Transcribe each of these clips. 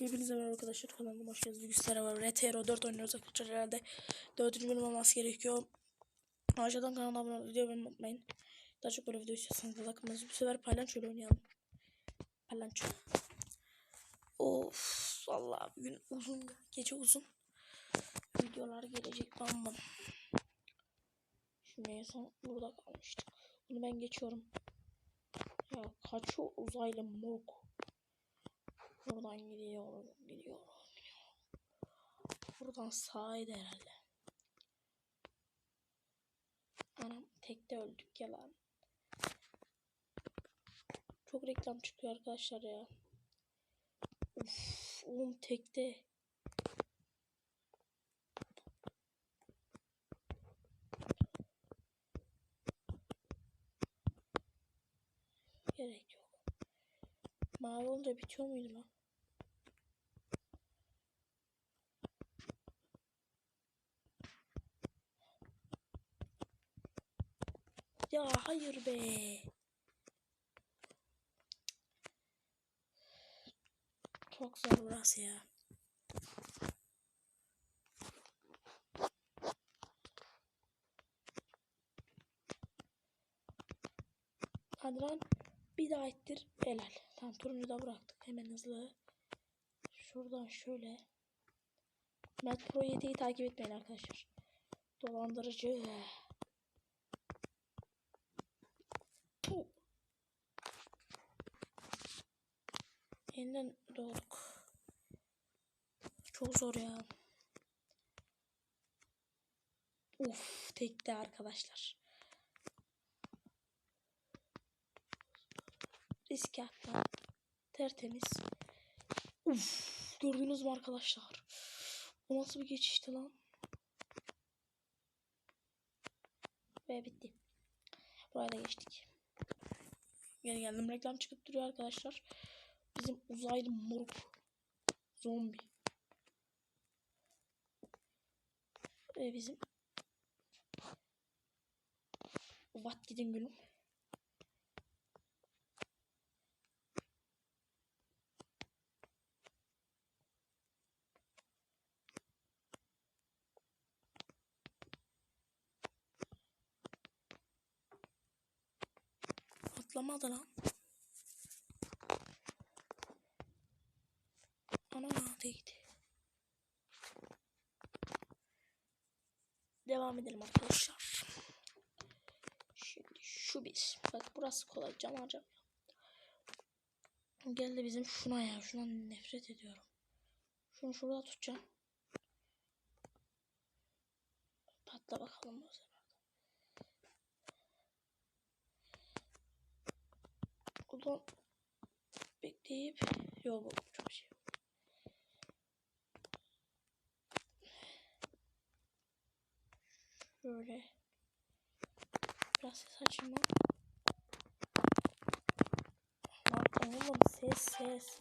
Hepinize merhaba arkadaşlar kanalıma hoş geldiniz. Bugün sizlere var. RTRO 4 oynuyoruz arkadaşlar herhalde. 4. bölüm olması gerekiyor. Aşağıdan kanala abone olmayı, videoyu unutmayın. Daha çok böyle video istiyorsanız da takımınızı bu sefer ile oynayalım. Palanço. Of vallahi bugün uzun gece uzun. Videolar gelecek bam. Şimdi en son burada kalmıştık. Bunu ben geçiyorum. Ya kaçıyor uzaylı moruk. Buradan gidiyorum, gidiyorum, gidiyorum. Buradan sahaydı herhalde. Anam tekte öldük ya lan. Çok reklam çıkıyor arkadaşlar ya. Uf, oğlum tekte. Gerek yok. Mavi olunca bitiyor muydu lan? Ya hayır be. Çok zor burası ya. Hadi lan bir daha ittir. Helal. Tamam turuncu da bıraktık. Hemen hızlı. Şuradan şöyle. Metro 7'yi takip etmeyin arkadaşlar. Dolandırıcı. Yeniden doğduk. Çok zor ya. Uf tekte arkadaşlar. Risk atma. Tertemiz. Uf gördünüz mü arkadaşlar? O nasıl bir geçişti lan? Ve bitti. Buraya da geçtik. Geri geldim. Reklam çıkıp duruyor arkadaşlar. Bizim uzaylı moruk. Zombi. Ve bizim Vat gidin gülüm. Atlamadı lan. Değdi. Devam edelim arkadaşlar. Şimdi şu bir. Bak burası kolay. Cam harcam. Geldi bizim şuna ya. Şuna nefret ediyorum. Şunu şurada tutacağım. Patla bakalım bu sefer. Buradan bekleyip yok bu çok şey. Şöyle biraz ses açayım lan. Lan ses ses.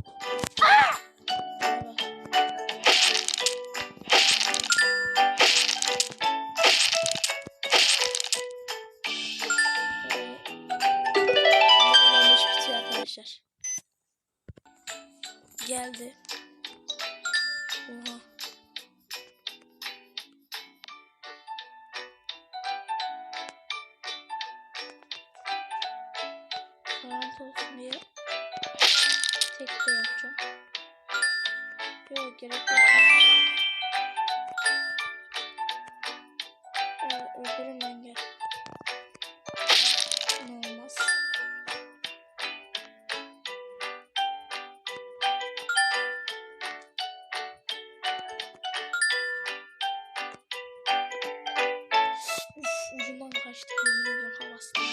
Arkadaşlar. Geldi. Olsun diye tek de yapacağım. Yok gerek yok. Ee, gel. Ne olmaz. Uf, ucundan kaçtık yemin ediyorum havası.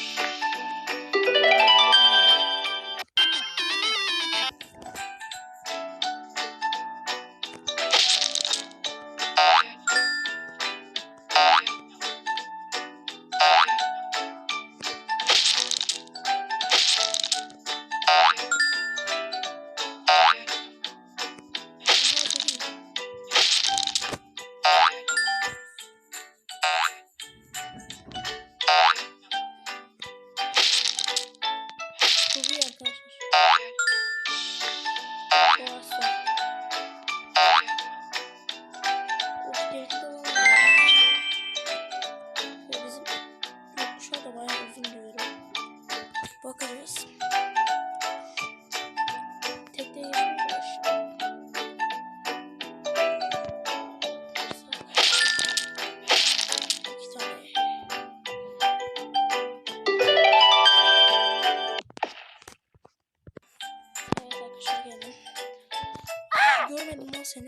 Görmedim lan seni.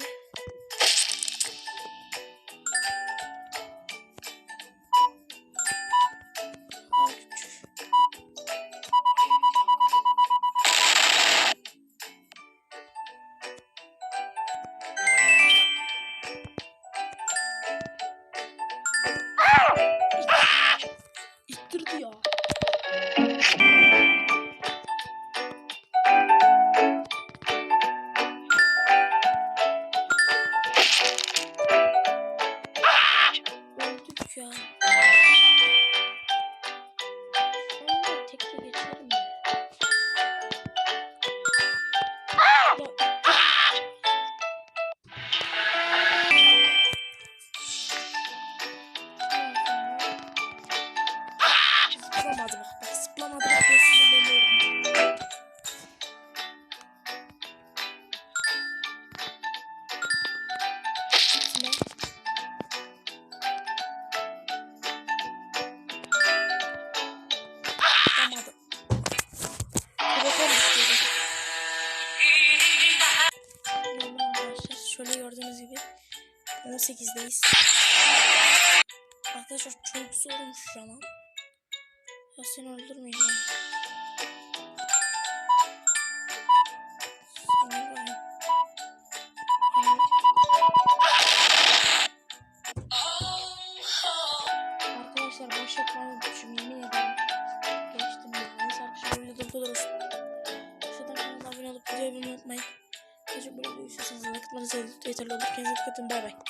18'deyiz. Arkadaşlar çok zormuş ama. Ya seni öldürmeyeceğim. Arkadaşlar boş yapmayı unutmuşum yemin ederim. Geçtim ya. Neyse arkadaşlar videoda bu. Şuradan kanala abone olup videoyu beğenmeyi unutmayın. Gece böyle duyuşursanız like atmanız yeterli olur. Kendinize dikkat edin. Bay bay.